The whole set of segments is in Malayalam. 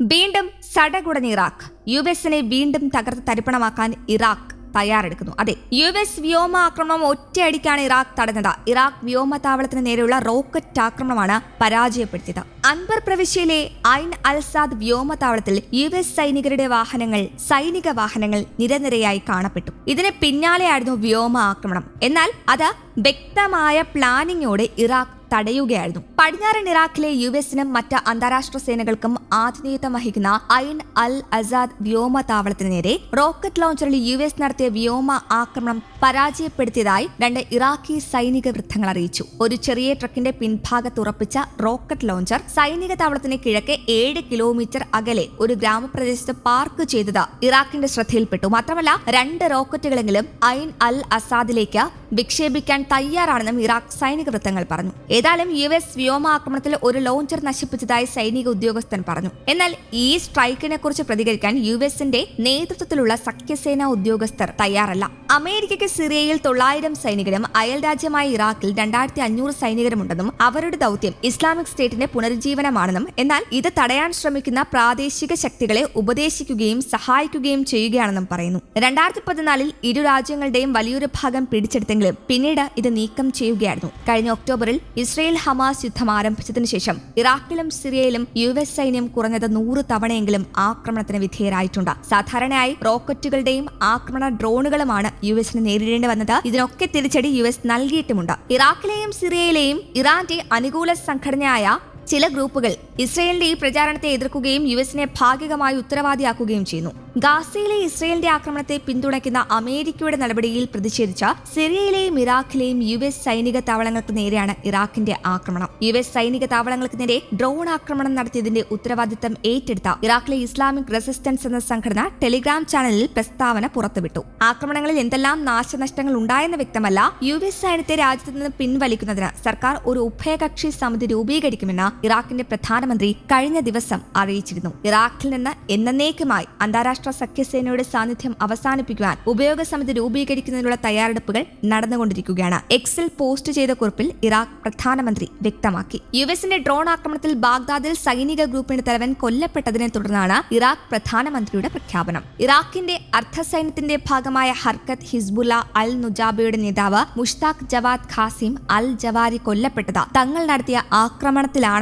വീണ്ടും സടകുടഞ്ഞ ഇറാഖ് യു എസിനെ വീണ്ടും തകർത്ത് തരിപ്പണമാക്കാൻ ഇറാഖ് തയ്യാറെടുക്കുന്നു. അതെ യു എസ് വ്യോമ ആക്രമണം ഒറ്റയടിക്കാണ് ഇറാഖ് തടഞ്ഞത്. ഇറാഖ് വ്യോമതാവളത്തിന് നേരെയുള്ള റോക്കറ്റ് ആക്രമണമാണ് പരാജയപ്പെടുത്തിയത്. അൻബർ പ്രവിശ്യയിലെ ഐൻ അൽസാദ് വ്യോമതാവളത്തിൽ യു എസ് സൈനികരുടെ വാഹനങ്ങൾ സൈനിക വാഹനങ്ങൾ നിരനിരയായി കാണപ്പെട്ടു. ഇതിന് പിന്നാലെയായിരുന്നു വ്യോമ ആക്രമണം എന്നാൽ അത് വ്യക്തമായ പ്ലാനിങ്ങോടെ ഇറാഖ് തടയുകയായിരുന്നു. പടിഞ്ഞാറൻ ഇറാഖിലെ യു എസിനും മറ്റ് അന്താരാഷ്ട്ര സേനകൾക്കും ആതിഥേയത്വം വഹിക്കുന്ന ഐൻ അൽ അസാദ് വ്യോമതാവളത്തിന് നേരെ റോക്കറ്റ് ലോഞ്ചറിൽ യു എസ് നടത്തിയ വ്യോമ ആക്രമണം പരാജയപ്പെടുത്തിയതായി രണ്ട് ഇറാഖി സൈനിക വൃത്തങ്ങൾ അറിയിച്ചു. ഒരു ചെറിയ ട്രക്കിന്റെ പിൻഭാഗത്ത് ഉറപ്പിച്ച റോക്കറ്റ് ലോഞ്ചർ സൈനിക താവളത്തിന് കിഴക്ക് ഏഴ് കിലോമീറ്റർ അകലെ ഒരു ഗ്രാമപ്രദേശത്ത് പാർക്ക് ചെയ്തത് ഇറാഖിന്റെ ശ്രദ്ധയിൽപ്പെട്ടു. മാത്രമല്ല രണ്ട് റോക്കറ്റുകളെങ്കിലും ഐൻ അൽ അസാദിലേക്ക് വിക്ഷേപിക്കാൻ തയ്യാറാണെന്നും ഇറാഖ് സൈനിക വൃത്തങ്ങൾ പറഞ്ഞു. ഏതായാലും യു എസ് വ്യോമാക്രമണത്തിൽ ഒരു ലോഞ്ചർ നശിപ്പിച്ചതായി സൈനിക ഉദ്യോഗസ്ഥൻ പറഞ്ഞു. എന്നാൽ ഈ സ്ട്രൈക്കിനെ കുറിച്ച് പ്രതികരിക്കാൻ യു എസിന്റെ നേതൃത്വത്തിലുള്ള സഖ്യസേനാ ഉദ്യോഗസ്ഥർ തയ്യാറല്ല. അമേരിക്കയ്ക്ക് സിറിയയിൽ തൊള്ളായിരം സൈനികരും അയൽ രാജ്യമായ ഇറാഖിൽ രണ്ടായിരത്തി അഞ്ഞൂറ് സൈനികരുമുണ്ടെന്നും അവരുടെ ദൗത്യം ഇസ്ലാമിക് സ്റ്റേറ്റിന്റെ പുനരുജ്ജീവനമാണെന്നും എന്നാൽ ഇത് തടയാൻ ശ്രമിക്കുന്ന പ്രാദേശിക ശക്തികളെ ഉപദേശിക്കുകയും സഹായിക്കുകയും ചെയ്യുകയാണെന്നും പറയുന്നു. രണ്ടായിരത്തി പതിനാലിൽ ഇരു രാജ്യങ്ങളുടെയും വലിയൊരു ഭാഗം പിടിച്ചെടുത്തെങ്കിലും പിന്നീട് ഇത് നീക്കം ചെയ്യുകയായിരുന്നു. കഴിഞ്ഞ ഒക്ടോബറിൽ ഇസ്രയേൽ ഹമാസ് യുദ്ധം ആരംഭിച്ചതിനു ശേഷം ഇറാഖിലും സിറിയയിലും യു എസ് സൈന്യം കുറഞ്ഞത് നൂറ് തവണയെങ്കിലും ആക്രമണത്തിന് വിധേയരായിട്ടുണ്ട്. സാധാരണയായി റോക്കറ്റുകളുടെയും ആക്രമണ ഡ്രോണുകളുമാണ് യു എസിന് നേരിടേണ്ടി വന്നത് ഇതിനൊക്കെ തിരിച്ചടി യു എസ് നൽകിയിട്ടുമുണ്ട്. ഇറാഖിലെയും സിറിയയിലെയും ഇറാന്റെ അനുകൂല സംഘടനയായ ചില ഗ്രൂപ്പുകൾ ഇസ്രയേലിന്റെ ഈ പ്രചാരണത്തെ എതിർക്കുകയും യു എസിനെ ഭാഗികമായി ഉത്തരവാദിയാക്കുകയും ചെയ്യുന്നു. ഗാസയിലെ ഇസ്രയേലിന്റെ ആക്രമണത്തെ പിന്തുണയ്ക്കുന്ന അമേരിക്കയുടെ നടപടിയിൽ പ്രതിഷേധിച്ച സിറിയയിലെയും ഇറാഖിലെയും യു എസ് സൈനിക താവളങ്ങൾക്ക് നേരെയാണ് ഇറാഖിന്റെ ആക്രമണം. യു എസ് സൈനിക താവളങ്ങൾക്ക് നേരെ ഡ്രോൺ ആക്രമണം നടത്തിയതിന്റെ ഉത്തരവാദിത്തം ഏറ്റെടുത്ത ഇറാഖിലെ ഇസ്ലാമിക് റെസിസ്റ്റൻസ് എന്ന സംഘടന ടെലിഗ്രാം ചാനലിൽ പ്രസ്താവന പുറത്തുവിട്ടു. ആക്രമണങ്ങളിൽ എന്തെല്ലാം നാശനഷ്ടങ്ങൾ ഉണ്ടായെന്ന് വ്യക്തമല്ല യു എസ് സൈന്യത്തെ രാജ്യത്ത് നിന്ന് പിൻവലിക്കുന്നതിന് സർക്കാർ ഒരു ഉഭയകക്ഷി സമിതി രൂപീകരിക്കുമെന്ന് ഇറാഖിന്റെ പ്രധാനമന്ത്രി കഴിഞ്ഞ ദിവസം അറിയിച്ചിരുന്നു. ഇറാഖിൽ നിന്ന് എന്നേക്കുമായി അന്താരാഷ്ട്ര സഖ്യസേനയുടെ സാന്നിധ്യം അവസാനിപ്പിക്കുവാൻ ഉപയോഗ സമിതി രൂപീകരിക്കുന്നതിനുള്ള തയ്യാറെടുപ്പുകൾ നടന്നുകൊണ്ടിരിക്കുകയാണ്. എക്സിൽ പോസ്റ്റ് ചെയ്ത കുറിപ്പിൽ ഇറാഖ് പ്രധാനമന്ത്രി വ്യക്തമാക്കി. യു എസിന്റെ ഡ്രോൺ ആക്രമണത്തിൽ ബാഗ്ദാദിൽ സൈനിക ഗ്രൂപ്പിന്റെ തലവൻ കൊല്ലപ്പെട്ടതിനെ തുടർന്നാണ് ഇറാഖ് പ്രധാനമന്ത്രിയുടെ പ്രഖ്യാപനം. ഇറാഖിന്റെ അർദ്ധസൈന്യത്തിന്റെ ഭാഗമായ ഹർക്കത്ത് ഹിസ്ബുല്ല അൽ നുജാബയുടെ നേതാവ് Mushtaq Jawad Qasim al Jawari കൊല്ലപ്പെട്ടത് തങ്ങൾ നടത്തിയ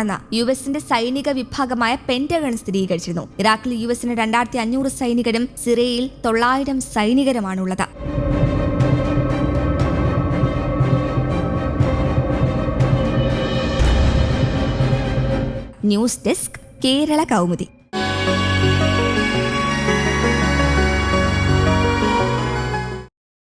ആക്രമണത്തിലാണെന്ന് യു എസിന്റെ സൈനിക വിഭാഗമായ പെന്റഗൺ സ്ഥിരീകരിച്ചിരുന്നു. ഇറാഖിൽ യു എസിന് രണ്ടായിരത്തി അഞ്ഞൂറ് സൈനികരും സിറിയയിൽ തൊള്ളായിരം സൈനികരുമാണുള്ളത്. News desk Kerala Kaumudi.